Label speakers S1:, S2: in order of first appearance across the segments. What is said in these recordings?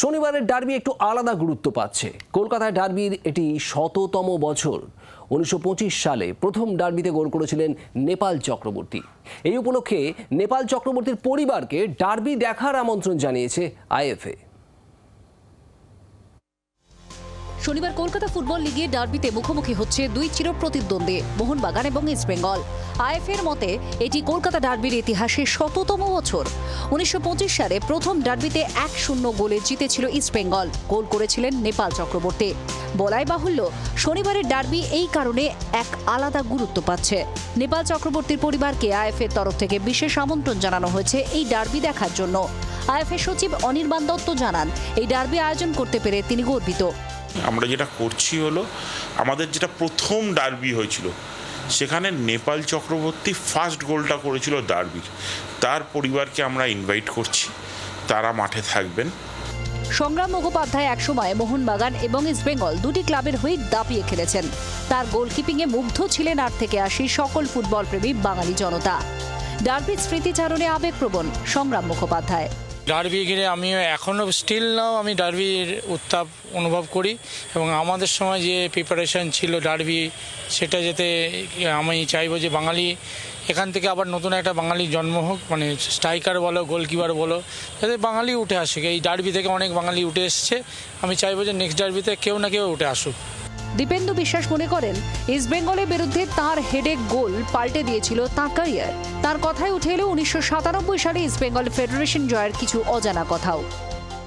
S1: শনিবারের ডার্বি একটু আলাদা গুরুত্ব পাচ্ছে। কলকাতায় ডার্বির এটি শততম বছর। উনিশশো পঁচিশ সালে প্রথম ডার্বিতে গোল করেছিলেন নেপাল চক্রবর্তী। এই উপলক্ষে নেপাল চক্রবর্তীর পরিবারকে ডার্বি দেখার আমন্ত্রণ জানিয়েছে আইএফএ।
S2: শনিবার কলকাতা ফুটবল লিগে ডার্বিতে মুখোমুখি হচ্ছে দুই চিরপ্রতিদ্বন্দ্বী, মোহনবাগান এবং ইস্টবেঙ্গল আইএফের মতে, এটি কলকাতা ডার্বির ইতিহাসে শততম বছর। উনিশশো পঁচিশ সালে প্রথম ডার্বিতে এক শূন্য গোলে জিতেছিল ইস্টবেঙ্গল গোল করেছিলেন নেপাল চক্রবর্তী। বলাই বাহুল্য, শনিবারের ডার্বি এই কারণে এক আলাদা গুরুত্ব পাচ্ছে। নেপাল চক্রবর্তীর পরিবারকে আইএফের তরফ থেকে বিশেষ আমন্ত্রণ জানানো হয়েছে এই ডার্বি দেখার জন্য। আইএফএ সচিব অনির্বাণ দত্ত জানান, এই ডার্বি আয়োজন করতে পেরে তিনি গর্বিত।
S3: আমরা যেটা করছি হলো, আমাদের যেটা প্রথম ডার্বি হয়েছিল, সেখানে নেপাল চক্রবর্তী ফার্স্ট গোলটা করেছিল ডার্বির তার পরিবারকে আমরা ইনভাইট করছি, তারা মাঠে থাকবেন।
S2: সংগ্রাম মুখোপাধ্যায় একসময় মোহনবাগান এবং ইস্টবেঙ্গল দুটি ক্লাবের হয়ে দাপিয়ে খেলেছেন। তার গোলকিপিংয়ে মুগ্ধ ছিলেন আর থেকে আসি সকল ফুটবল প্রেমী বাঙালি জনতা। ডার্বির স্মৃতিচারণে আবেগপ্রবণ সংগ্রাম মুখোপাধ্যায়।
S4: ডার্বি ঘিরে আমিও এখনও স্টিল নাও আমি ডার্বির উত্তাপ অনুভব করি এবং আমাদের সময় যে প্রিপারেশন ছিল ডার্বি, সেটা যাতে আমি চাইব যে বাঙালি, এখান থেকে আবার নতুন একটা বাঙালি জন্ম হোক মানে স্ট্রাইকার বলো গোলকিপার বলো, যাতে বাঙালি উঠে আসুক এই ডার্বি থেকে অনেক বাঙালি উঠে এসছে। আমি চাইব যে নেক্সট ডার্বিতে কেউ না কেউ উঠে আসুক।
S2: দীপেন্দু বিশ্বাস মনে করেন ইস্টবেঙ্গলের বিরুদ্ধে তার হেডে গোল পাল্টে দিয়েছিল তাঁর ক্যারিয়ার তার কথায় উঠে এলো উনিশশো সাতানব্বই সালে ইস্টবেঙ্গল ফেডারেশন জয়ের কিছু অজানা কথাও।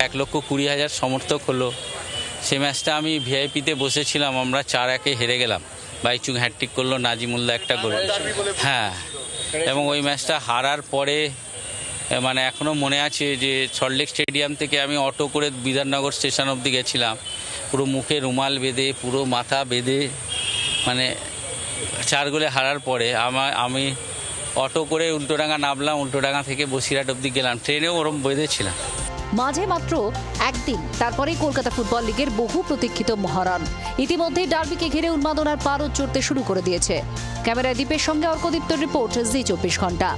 S5: এক লক্ষ কুড়ি হাজার সমর্থক হলো। সে ম্যাচটা আমি ভিআইপিতে বসেছিলাম আমরা চার একে হেরে গেলাম। বাইচুং হ্যাট্রিক করল নাজিমুল্লাহ একটা গোল। হ্যাঁ এবং ওই ম্যাচটা হারার পরে মানে এখনও মনে আছে যে সল্টলেক স্টেডিয়াম থেকে আমি অটো করে বিধাননগর স্টেশন অবধি গেছিলাম। পুরো মুখে রুমাল বেঁধে, পুরো মাথা বেঁধে মানে চার গোলে হারার পরে আমার আমি অটো করে উল্টোডাঙ্গা নামলাম, উল্টোডাঙ্গা থেকে বসিরহাট অবধি গেলাম। ট্রেনেও ওরম বেঁধেছিলাম।
S2: মাঝে মাত্র একদিন, তারপরেই কলকাতা ফুটবল লিগের বহু প্রতীক্ষিত মহারণ। ইতিমধ্যেই ডার্বিকে ঘিরে উন্মাদনার পারদ চড়তে শুরু করে দিয়েছে। ক্যামেরায় দ্বীপের সঙ্গে অর্কদীপ্ত রিপোর্ট, জি চব্বিশ ঘণ্টা।